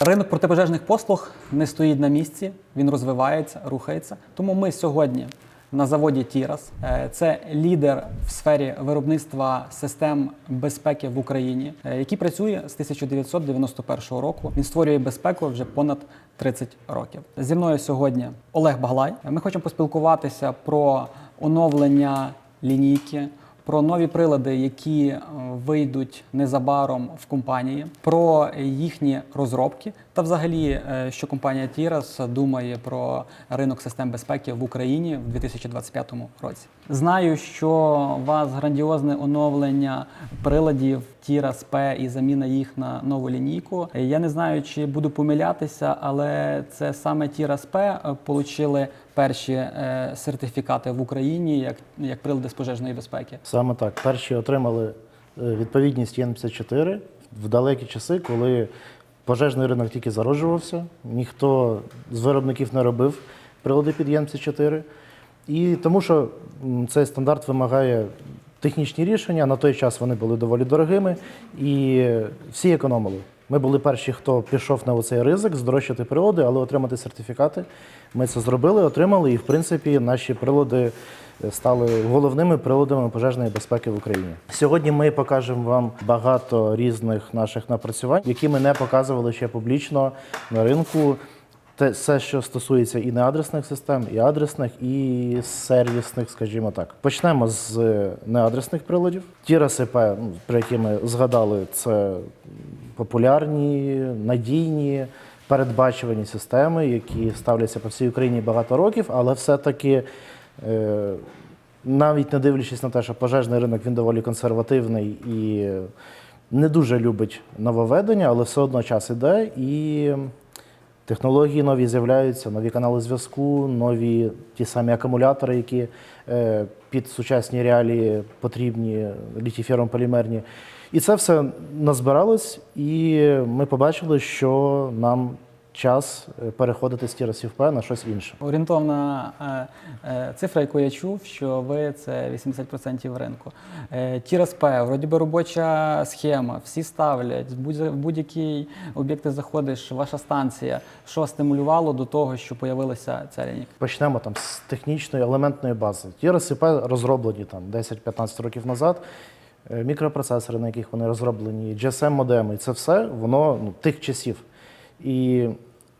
Ринок протипожежних послуг не стоїть на місці, він розвивається, рухається. Тому ми сьогодні на заводі Тірас. Е, Це лідер в сфері виробництва систем безпеки в Україні, е, який працює з 1991 року. Він створює безпеку вже понад 30 років. Зі мною сьогодні Олег Баглай. Ми хочемо поспілкуватися про оновлення лінійки, про нові прилади, які е, вийдуть незабаром в компанії, про їхні розробки та взагалі, е, що компанія Тірас думає про ринок систем безпеки в Україні в 2025 році. Знаю, що у вас грандіозне оновлення приладів Тірас П і заміна їх на нову лінійку. Я не знаю, чи буду помилятися, але це саме Тірас П е, получили перші е, сертифікати в Україні як, як прилади з пожежної безпеки. Саме так. Перші отримали відповідність ЄН-54 в далекі часи, коли пожежний ринок тільки зароджувався, ніхто з виробників не робив прилади під ЄН-54. І тому що цей стандарт вимагає технічні рішення. На той час вони були доволі дорогими і всі економили. Ми були перші, хто пішов на оцей ризик, здорожчати прилади, але отримати сертифікати. Ми це зробили, отримали, і в принципі наші прилади стали головними приладами пожежної безпеки в Україні. Сьогодні ми покажемо вам багато різних наших напрацювань, які ми не показували ще публічно на ринку. Те все, що стосується і неадресних систем, і адресних, і сервісних, скажімо так. Почнемо з неадресних приладів. Ті РСП, ну, про які ми згадали, це популярні, надійні, передбачувані системи, які ставляться по всій Україні багато років, але все-таки. Е, навіть не дивлячись на те, що пожежний ринок він доволі консервативний і не дуже любить нововведення, але все одно час іде і технології нові з'являються, нові канали зв'язку, нові ті самі акумулятори, які е, під сучасні реалії потрібні, літій полімерні. І це все назбиралось, і ми побачили, що нам час е, переходити з тірасів П на щось інше. Орієнтовна е, е, цифра, яку я чув, що ви це 80% ринку. Тірас П, вроді би робоча схема, всі ставлять, в будь- в будь-який об'єкт ти заходиш, ваша станція. Що стимулювало до того, що появилася ця лінійка? Почнемо там з технічної елементної бази. Ті РСП розроблені там 10-15 років назад. Мікропроцесори, на яких вони розроблені, GSM-модеми, це все воно ну, тих часів. І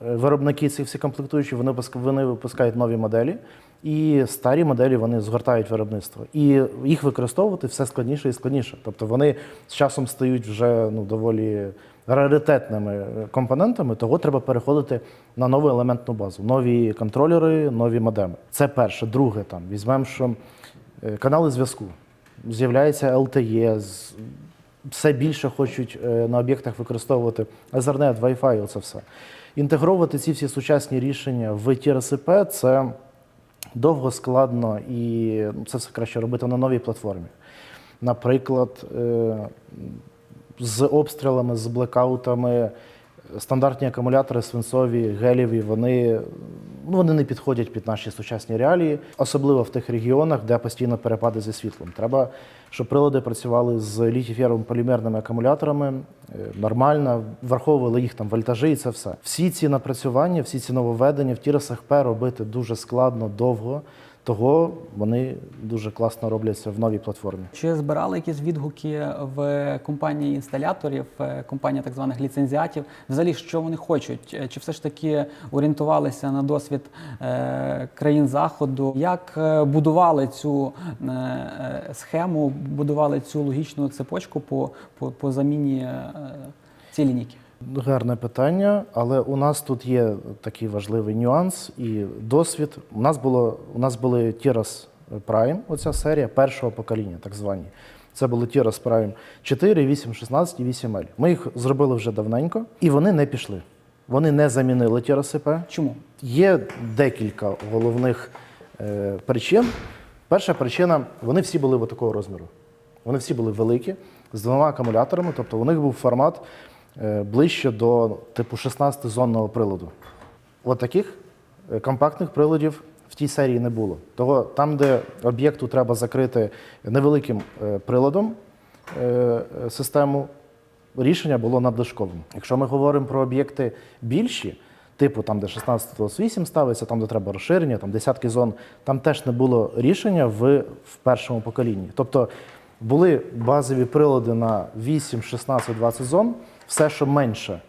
е, виробники цих всіх комплектуючих вони, вони випускають нові моделі, і старі моделі вони згортають виробництво. І їх використовувати все складніше і складніше. Тобто вони з часом стають вже ну, доволі раритетними е, компонентами, того треба переходити на нову елементну базу, нові контролери, нові модеми. Це перше. Друге, там візьмемо, що е, канали зв'язку. З'являється LTE, все більше хочуть е, на об'єктах використовувати Ethernet, Wi-Fi, оце все. Інтегровувати ці всі сучасні рішення в ТРСП це довго, складно і ну, це все краще робити на новій платформі. Наприклад, е, з обстрілами, з блекаутами, стандартні акумулятори свинцові, гелєві, вони, ну, вони не підходять під наші сучасні реалії, особливо в тих регіонах, де постійно перепади зі світлом. Треба, щоб прилади працювали з літій полімерними акумуляторами е, нормально, враховували їх там вольтажі і це все. Всі ці напрацювання, всі ці нововведення в тірасах П робити дуже складно, довго. Того вони дуже класно робляться в новій платформі. Чи збирали якісь відгуки в компанії інсталяторів, е, компанії так званих ліцензіатів? Взагалі, що вони хочуть? Е, Чи все ж таки орієнтувалися на досвід е, країн заходу? Як будували цю схему, будували цю логічну цепочку по, по, по заміні цієї лінійки? Гарне питання, але у нас тут є такий важливий нюанс і досвід. У нас було у нас були Tiras Prime, оця серія першого покоління, так звані. Це були Tiras Prime 4, 8, 16 і 8L. Ми їх зробили вже давненько, і вони не пішли. Вони не замінили Tiras P. Чому? Є декілька головних е, причин. Перша причина вони всі були такого розміру. Вони всі були великі, з двома акумуляторами, тобто у них був формат ближче до типу 16-зонного приладу. От таких е, компактних приладів в тій серії не було. Того там, де об'єкту треба закрити невеликим е, приладом е, е, систему, рішення було надлишковим. Якщо ми говоримо про об'єкти більші, типу там, де 16-8 ставиться, там, де треба розширення, там десятки зон, там теж не було рішення в, в першому поколінні. Тобто були базові прилади на 8, 16, 20 зон, все, що менше.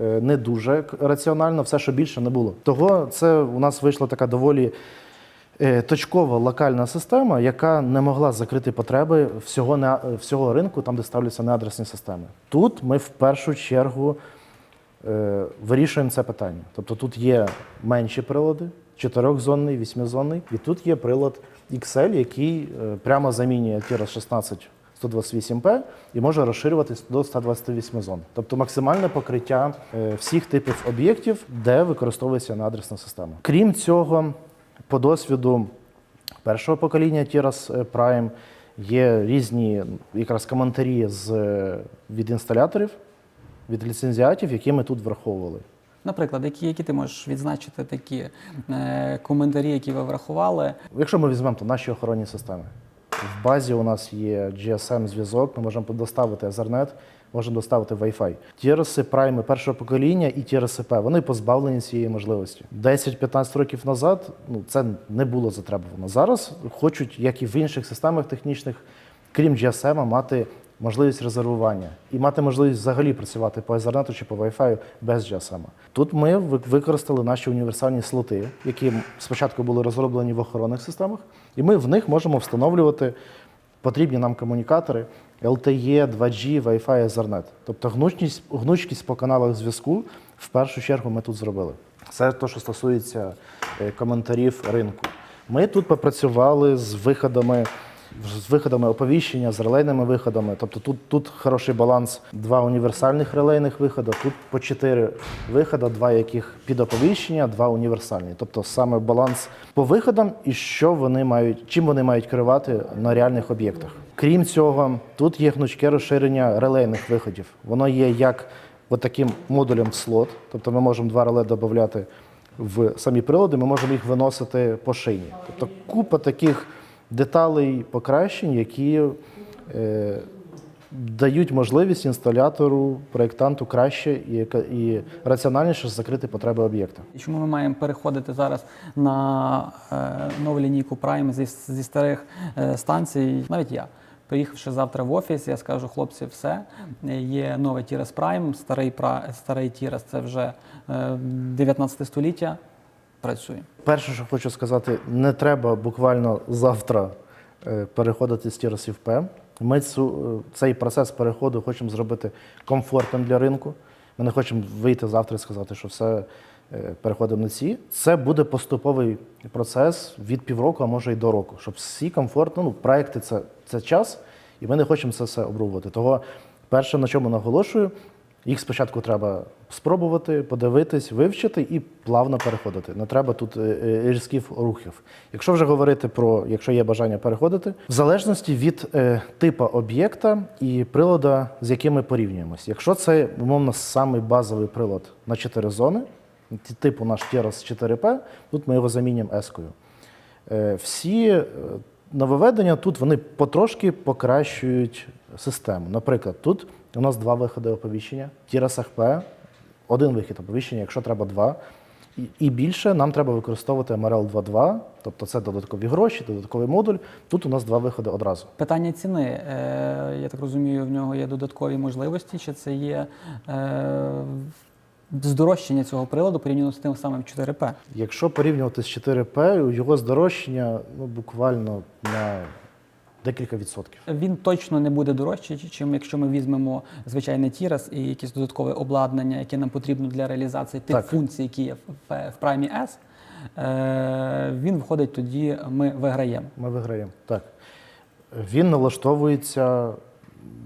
Е, не дуже раціонально, все, що більше не було. Того це у нас вийшла така доволі е, точкова локальна система, яка не могла закрити потреби всього не, всього ринку, там де ставляться неадресні системи. Тут ми в першу чергу е, вирішуємо це питання. Тобто тут є менші прилади, чотирьохзонний, вісьмизонний, і тут є прилад XL, який прямо замінює TRS-16 128П і може розширюватись до 128 зон, тобто максимальне покриття е, всіх типів об'єктів, де використовується адресна система. Крім цього, по досвіду першого покоління TIRAS е, Prime є різні якраз коментарі з, е, від інсталяторів, від ліцензіатів, які ми тут враховували. Наприклад, які які ти можеш відзначити такі е, коментарі, які ви врахували? Якщо ми візьмемо то наші охоронні системи в базі у нас є GSM-зв'язок, ми можемо доставити Ethernet, можемо доставити Wi-Fi. TRS Prime першого покоління і TRS P, вони позбавлені цієї можливості. 10-15 років назад ну, це не було затребувано. Зараз хочуть, як і в інших системах технічних, крім GSM, мати можливість резервування і мати можливість взагалі працювати по Ethernet чи по Wi-Fi без GSM. Тут ми використали наші універсальні слоти, які спочатку були розроблені в охоронних системах, і ми в них можемо встановлювати потрібні нам комунікатори LTE, 2G, Wi-Fi, Ethernet. Тобто гнучкість, гнучкість по каналах зв'язку в першу чергу ми тут зробили. Це те, що стосується е, коментарів ринку. Ми тут попрацювали з виходами. З виходами оповіщення, з релейними виходами. Тобто тут, тут хороший баланс. Два універсальних релейних виходи, тут по чотири виходи, два яких під оповіщення, два універсальні. Тобто саме баланс по виходам і що вони мають, чим вони мають керувати на реальних об'єктах. Крім цього, тут є гнучке розширення релейних виходів. Воно є як таким модулем в слот, тобто ми можемо два реле додати в самі прилади, ми можемо їх виносити по шині. Тобто купа таких деталей покращень, які е, дають можливість інсталятору, проєктанту краще і, і раціональніше закрити потреби об'єкта. І чому ми маємо переходити зараз на е, нову лінійку Prime зі, зі старих е, станцій? Навіть я. Приїхавши завтра в офіс, я скажу, хлопці, все, е, є новий Тірес Prime, старий, старий Тірес це вже е, 19 століття, працює. Перше, що хочу сказати, не треба буквально завтра е, переходити з TRS в Ми цю, е, цей процес переходу хочемо зробити комфортним для ринку. Ми не хочемо вийти завтра і сказати, що все е, переходимо на ці. Це буде поступовий процес від півроку, а може й до року, щоб всі комфортно, ну, проекти це, це час, і ми не хочемо це все обрубувати. Того перше, на чому наголошую, їх спочатку треба спробувати, подивитись, вивчити і плавно переходити. Не треба тут е, е, рухів. Якщо вже говорити про, якщо є бажання переходити, в залежності від е, типу об'єкта і прилада, з яким ми порівнюємось. Якщо це, умовно, самий базовий прилад на 4 зони, типу наш TRS 4P, тут ми його замінюємо S-кою. Е, Всі е, нововведення тут вони потрошки покращують систему. Наприклад, тут у нас два виходи оповіщення. TRS P, один вихід оповіщення, якщо треба два. І- І більше нам треба використовувати MRL 2.2, тобто це додаткові гроші, додатковий модуль. Тут у нас два виходи одразу. Питання ціни. Е, я так розумію, в нього є додаткові можливості, чи це є е, здорожчання цього приладу порівняно з тим самим 4P? Якщо порівнювати з 4P, його здорожчання ну, буквально на декілька відсотків. Він точно не буде дорожчий, чим якщо ми візьмемо звичайний Тірас і якесь додаткове обладнання, яке нам потрібно для реалізації тих Так. функцій, які є в, Prime S. Е, він виходить тоді, ми виграємо. Ми виграємо. Так. Він налаштовується,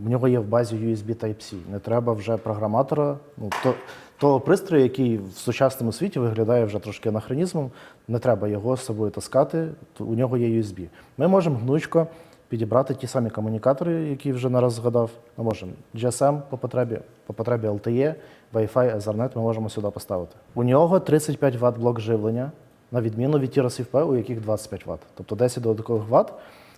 в нього є в базі USB Type-C. Не треба вже програматора. Ну, то, того пристрою, який в сучасному світі виглядає вже трошки анахронізмом, не треба його з собою таскати, у нього є USB. Ми можемо гнучко підібрати ті самі комунікатори, які вже нараз згадав. Ми можемо GSM по потребі, по потребі LTE, Wi-Fi, Ethernet ми можемо сюди поставити. У нього 35 Вт блок живлення, на відміну від TRS P, у яких 25 Вт. Тобто 10 додаткових Вт,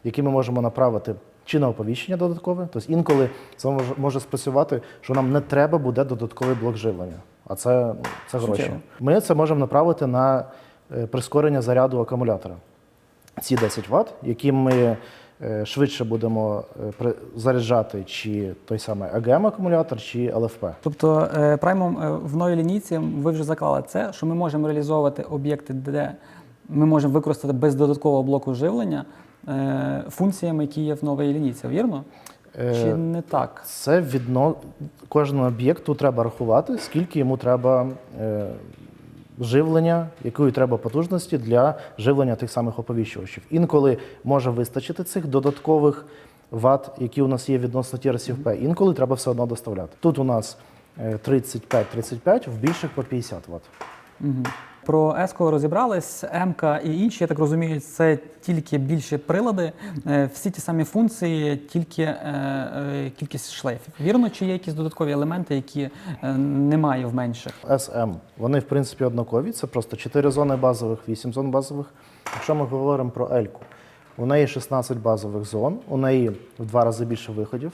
які ми можемо направити чи на оповіщення додаткове. Тобто інколи це може, спрацювати, що нам не треба буде додатковий блок живлення, а це, це гроші. Ми це можемо направити на е, прискорення заряду акумулятора. Ці 10 Вт, які ми швидше будемо е, заряджати чи той самий АГМ акумулятор, чи ЛФП. Тобто е, праймом е, в новій лінійці ви вже заклали це, що ми можемо реалізовувати об'єкти, де ми можемо використати без додаткового блоку живлення е, функціями, які є в новій лінійці, вірно? Е, Чи не так? Це відно кожному об'єкту треба рахувати, скільки йому треба е, живлення, якої треба потужності для живлення тих самих оповіщувачів. Інколи може вистачити цих додаткових ват, які у нас є відносно П. Інколи треба все одно доставляти. Тут у нас е, 35-35, в більших по 50 Вт. Угу. Про ЕСКО розібрались, МК і інші, я так розумію, це тільки більші прилади, е, всі ті самі функції, тільки е, е, кількість шлейфів. Вірно, чи є якісь додаткові елементи, які е, немає в менших? SM. Вони, в принципі, однакові. Це просто 4 зони базових, 8 зон базових. Якщо ми говоримо про Ельку, у неї 16 базових зон, у неї в два рази більше виходів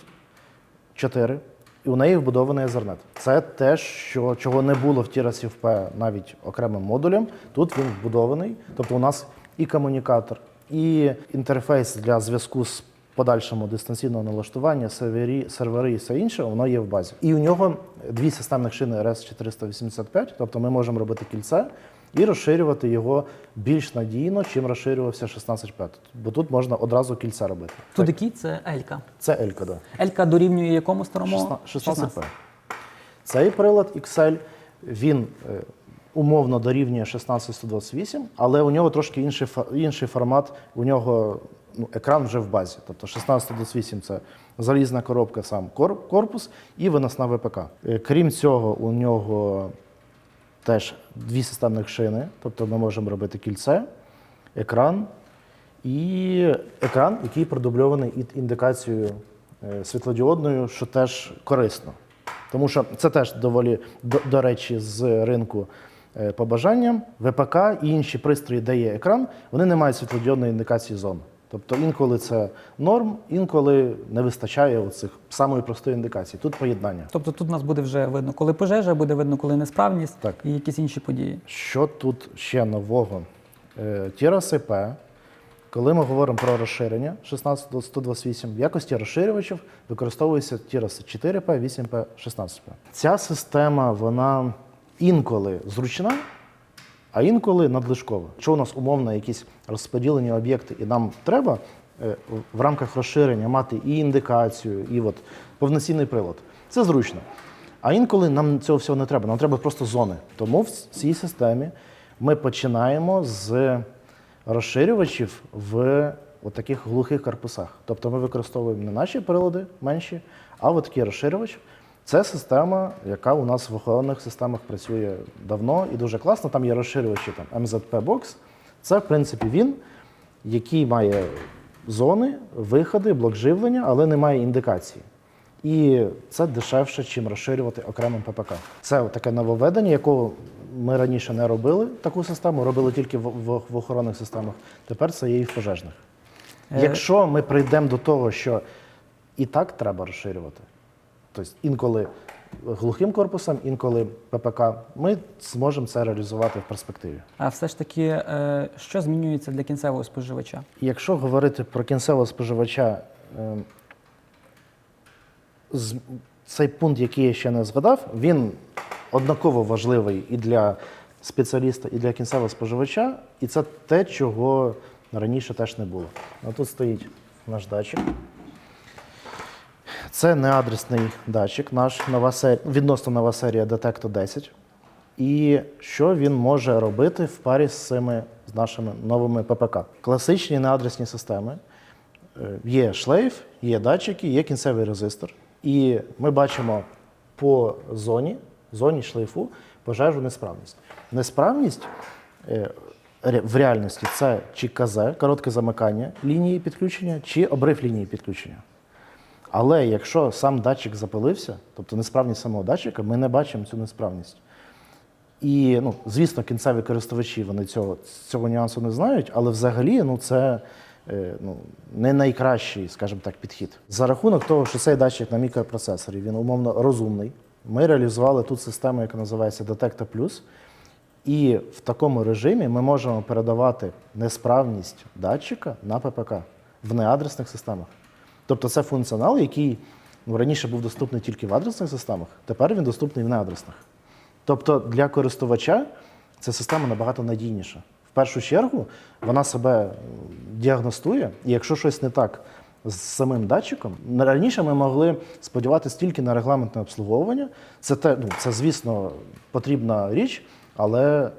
4, і у неї вбудований Ethernet. Це те, що, чого не було в Тірасів П навіть окремим модулем. Тут він вбудований. Тобто у нас і комунікатор, і інтерфейс для зв'язку з подальшому дистанційного налаштування, сервері, сервери і все інше, воно є в базі. І у нього дві системних шини RS485, тобто ми можемо робити кільце і розширювати його більш надійно, чим розширювався 16.5. Бо тут можна одразу кільце робити. Який це Елька. це Елька, да. Елька дорівнює якому старому? 16P. Цей прилад XL, він е, умовно дорівнює 16128, але у нього трошки інший, інший формат. У нього ну, екран вже в базі. Тобто 16128 це залізна коробка, сам корпус і виносна ВПК. Е, Крім цього, у нього теж дві системних шини, тобто ми можемо робити кільце, екран і екран, який продубльований індикацією е, світлодіодною, що теж корисно. Тому що це теж доволі, до, до речі, з ринку е, побажання. ВПК і інші пристрої, де є екран, вони не мають світлодіодної індикації зон. Тобто інколи це норм, інколи не вистачає оцих самої простої індикації. Тут поєднання. Тобто тут у нас буде вже видно, коли пожежа, буде видно, коли несправність Так. і якісь інші події. Що тут ще нового? Е, Тіраси П, коли ми говоримо про розширення 16 до 128, в якості розширювачів використовуються тіраси 4П, 8П, 16П. Ця система вона інколи зручна, а інколи надлишкова. Якщо у нас умовно якісь розподілені об'єкти, і нам треба е, в рамках розширення мати і індикацію, і от повноцінний прилад, це зручно. А інколи нам цього всього не треба, нам треба просто зони. Тому в цій системі ми починаємо з розширювачів в таких глухих корпусах. Тобто ми використовуємо не наші прилади менші, а от такий розширювач. Це система, яка у нас в охоронних системах працює давно і дуже класно. Там є розширювачі там MZP Box. Це, в принципі, він, який має зони, виходи, блок живлення, але не має індикації. І це дешевше, чим розширювати окремим ППК. Це таке нововведення, якого ми раніше не робили таку систему, робили тільки в, в, в охоронних системах. Тепер це є і в пожежних. Е, Якщо ми прийдемо до того, що і так треба розширювати, тобто інколи глухим корпусом, інколи ППК, ми зможемо це реалізувати в перспективі. А все ж таки, е, що змінюється для кінцевого споживача? Якщо говорити про кінцевого споживача, е, цей пункт, який я ще не згадав, він однаково важливий і для спеціаліста, і для кінцевого споживача, і це те, чого раніше теж не було. А тут стоїть наш датчик. Це неадресний датчик, наш нова серія, відносно нова серія Detecto 10. І що він може робити в парі з цими з нашими новими ППК? Класичні неадресні системи. Е, Є шлейф, є датчики, є кінцевий резистор. І ми бачимо по зоні, зоні шлейфу пожежу несправність. Несправність е, в реальності це чи КЗ, коротке замикання лінії підключення, чи обрив лінії підключення. Але якщо сам датчик запалився, тобто несправність самого датчика, ми не бачимо цю несправність. І, ну, звісно, кінцеві користувачі вони цього, цього нюансу не знають, але взагалі ну, це е, ну, не найкращий, скажімо так, підхід. За рахунок того, що цей датчик на мікропроцесорі він умовно розумний, ми реалізували тут систему, яка називається Detecta Plus. І в такому режимі ми можемо передавати несправність датчика на ППК в неадресних системах. Тобто це функціонал, який ну, раніше був доступний тільки в адресних системах, тепер він доступний в неадресних. Тобто для користувача ця система набагато надійніша. В першу чергу вона себе діагностує, і якщо щось не так з самим датчиком, раніше ми могли сподіватися тільки на регламентне обслуговування. Це те, ну це звісно потрібна річ, але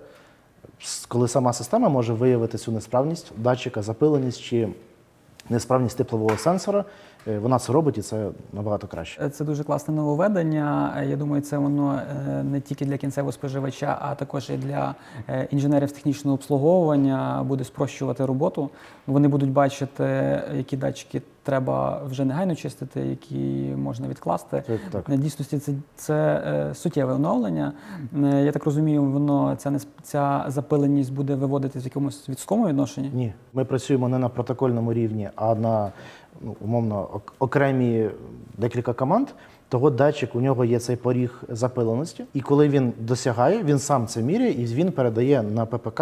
коли сама система може виявити цю несправність датчика, запиленість чи несправність теплового сенсора, е, вона це робить і це набагато краще. Це дуже класне нововведення. Е, Я думаю, це воно е, не тільки для кінцевого споживача, а також і для е, інженерів з технічного обслуговування буде спрощувати роботу. Вони будуть бачити, які датчики треба вже негайно чистити, які можна відкласти. Так. На дійсності це, це е, суттєве оновлення. Е, Я так розумію, воно ця нес- ця запиленість буде виводити в якомусь відському відношенні. Ні, ми працюємо не на протокольному рівні, а на ну, умовно ок- окремі декілька команд. Того датчик у нього є цей поріг запиленості, і коли він досягає, він сам це міряє, і він передає на ППК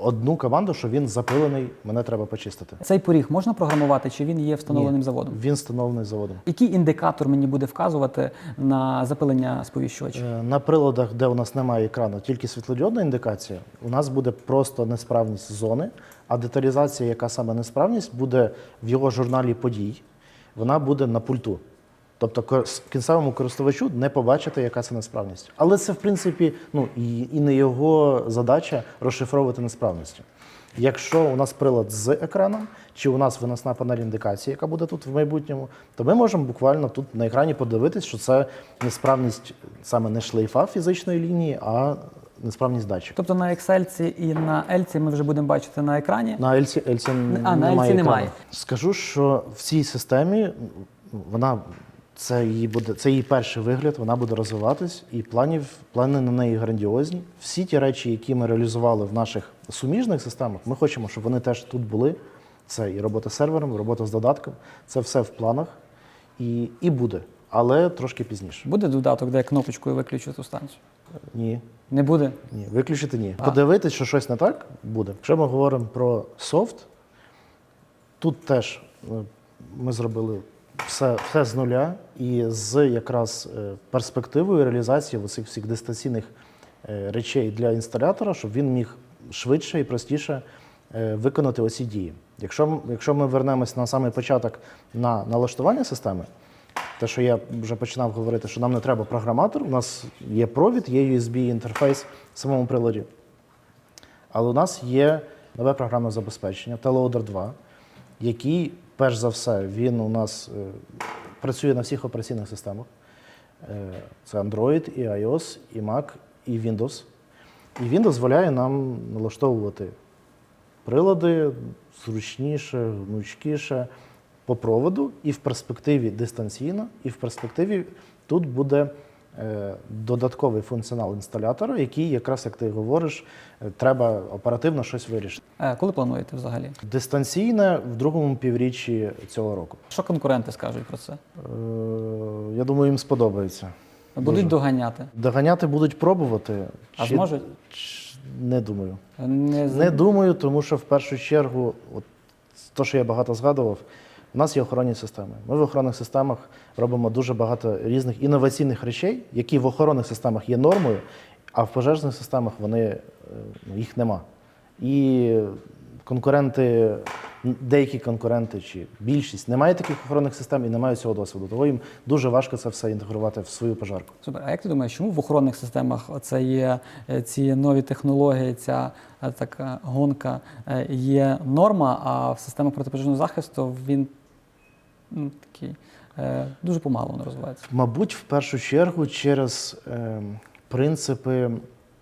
одну команду, що він запилений, мене треба почистити. Цей поріг можна програмувати, чи він є встановленим Ні, заводом? Він встановлений заводом. Який індикатор мені буде вказувати на запилення сповіщувача? Е, На приладах, де у нас немає екрану, тільки світлодіодна індикація, у нас буде просто несправність зони, а деталізація, яка саме несправність, буде в його журналі подій, вона буде на пульту. Тобто кінцевому користувачу не побачити, яка це несправність. Але це, в принципі, ну, і, і не його задача розшифровувати несправності. Якщо у нас прилад з екраном, чи у нас виносна панель індикації, яка буде тут в майбутньому, то ми можемо буквально тут на екрані подивитись, що це несправність саме не шлейфа фізичної лінії, а несправність датчика. Тобто на Excel і на L ми вже будемо бачити на екрані. На Ельці, Ельці А, на немає Ельці немає. Скажу, що в цій системі вона це її буде це її перший вигляд. Вона буде розвиватись, і планів плани на неї грандіозні. Всі ті речі, які ми реалізували в наших суміжних системах, ми хочемо, щоб вони теж тут були. Це і робота з сервером, робота з додатком. Це все в планах і, і буде, але трошки пізніше. Буде додаток, де кнопочкою виключу ту станцію? Ні, Не буде. ні, виключити ні. А. Подивитись, що щось не так буде. Якщо ми говоримо про софт, тут теж е, ми зробили все, все з нуля і з якраз е, перспективою реалізації цих всіх дистанційних е, речей для інсталятора, щоб він міг швидше і простіше е, виконати оці дії. Якщо, якщо ми вернемось на самий початок на налаштування системи, те, що я вже починав говорити, що нам не треба програматор, у нас є провід, є USB-інтерфейс в самому приладі. Але у нас є нове програмне забезпечення Teleloader 2, який, перш за все, він у нас працює на всіх операційних системах. Е, це Android, і iOS, і Mac, і Windows. І він дозволяє нам налаштовувати прилади зручніше, гнучкіше по проводу, і в перспективі дистанційно, і в перспективі тут буде додатковий функціонал інсталятора, який, якраз як ти говориш, е, треба оперативно щось вирішити. Е, Коли плануєте взагалі? Дистанційне в другому півріччі цього року. Що конкуренти скажуть про це? Е, я думаю, їм сподобається. Будуть Дуже. доганяти? Доганяти будуть пробувати. А Чи- зможуть? Не думаю. Не, Не думаю, тому що в першу чергу, от то, що я багато згадував, у нас є охоронні системи. Ми в охоронних системах робимо дуже багато різних інноваційних речей, які в охоронних системах є нормою, а в пожежних системах вони е, їх нема. І конкуренти, деякі конкуренти чи більшість не мають таких охоронних систем і не мають цього досвіду. Тому їм дуже важко це все інтегрувати в свою пожарку. Супер. А як ти думаєш, чому в охоронних системах це є е, ці нові технології, ця е, така гонка є норма, а в системах протипожежного захисту він ну, такий е, дуже помало воно розвивається? Мабуть, в першу чергу через е, принципи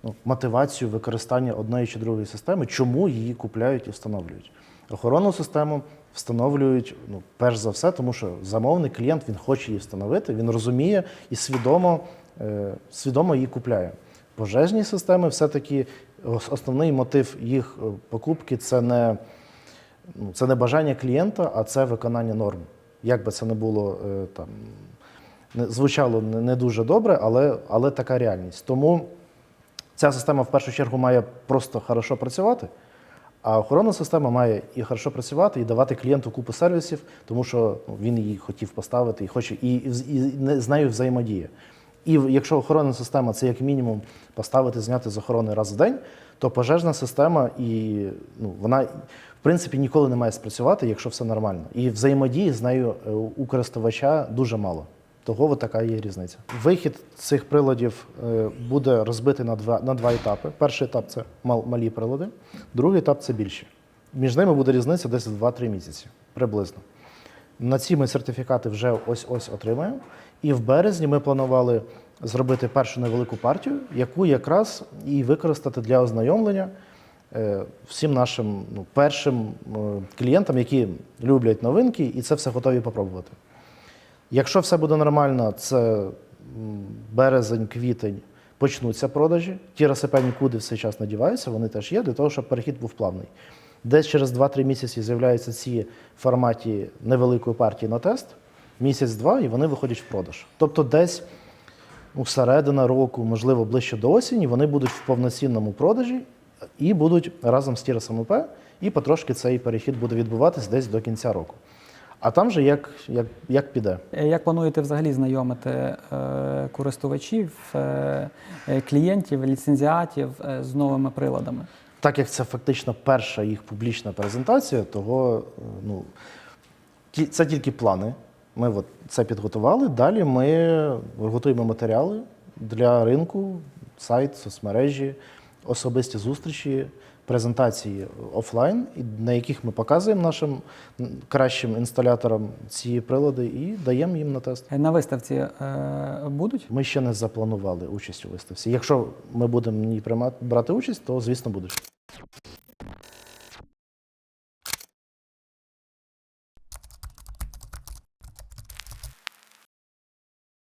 ну, мотивацію використання одної чи другої системи, чому її купляють і встановлюють. Охоронну систему встановлюють ну, перш за все, тому що замовник, клієнт він хоче її встановити, він розуміє і свідомо, е, свідомо її купляє. Пожежні системи все-таки основний мотив їх е, покупки це не ну, це не бажання клієнта, а це виконання норм. Як би це не було е, там, звучало не, дуже добре, але, але така реальність. Тому ця система в першу чергу має просто хорошо працювати. А охоронна система має і хорошо працювати, і давати клієнту купу сервісів, тому що ну, він її хотів поставити і хоче, і, і, і з нею взаємодіє. І якщо охоронна система це як мінімум поставити, зняти з охорони раз в день, то пожежна система і ну, вона принципі ніколи не має спрацювати, якщо все нормально. І взаємодії з нею е, у користувача дуже мало. Того от така є різниця. Вихід цих приладів е, буде розбитий на два, на два етапи. Перший етап це мал- малі прилади, другий етап це більші. Між ними буде різниця десь в 2-3 місяці приблизно. На ці ми сертифікати вже ось-ось отримаємо. І в березні ми планували зробити першу невелику партію, яку якраз і використати для ознайомлення всім нашим ну, першим е, клієнтам, які люблять новинки, і це все готові попробувати. Якщо все буде нормально, це березень, квітень почнуться продажі. Ті РСП нікуди в цей час не діваються, вони теж є для того, щоб перехід був плавний. Десь через 2-3 місяці з'являються ці форматі невеликої партії на тест, місяць-два, і вони виходять в продаж. Тобто десь у середина року, можливо, ближче до осені, вони будуть в повноцінному продажі і будуть разом з Тірасом УП, і потрошки цей перехід буде відбуватись десь до кінця року. А там же як, як, як піде. Е, Як плануєте взагалі знайомити е, користувачів, е, е, клієнтів, ліцензіатів е, з новими приладами? Так як це фактично перша їх публічна презентація, того е, ну, це тільки плани. Ми от це підготували. Далі ми готуємо матеріали для ринку, сайт, соцмережі, особисті зустрічі, презентації офлайн, на яких ми показуємо нашим кращим інсталяторам ці прилади і даємо їм на тест. Е, На виставці е, будуть? Ми ще не запланували участь у виставці. Якщо ми будемо в ній брати участь, то звісно будуть.